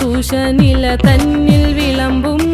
തുഷനില തന്നിൽ വിളമ്പും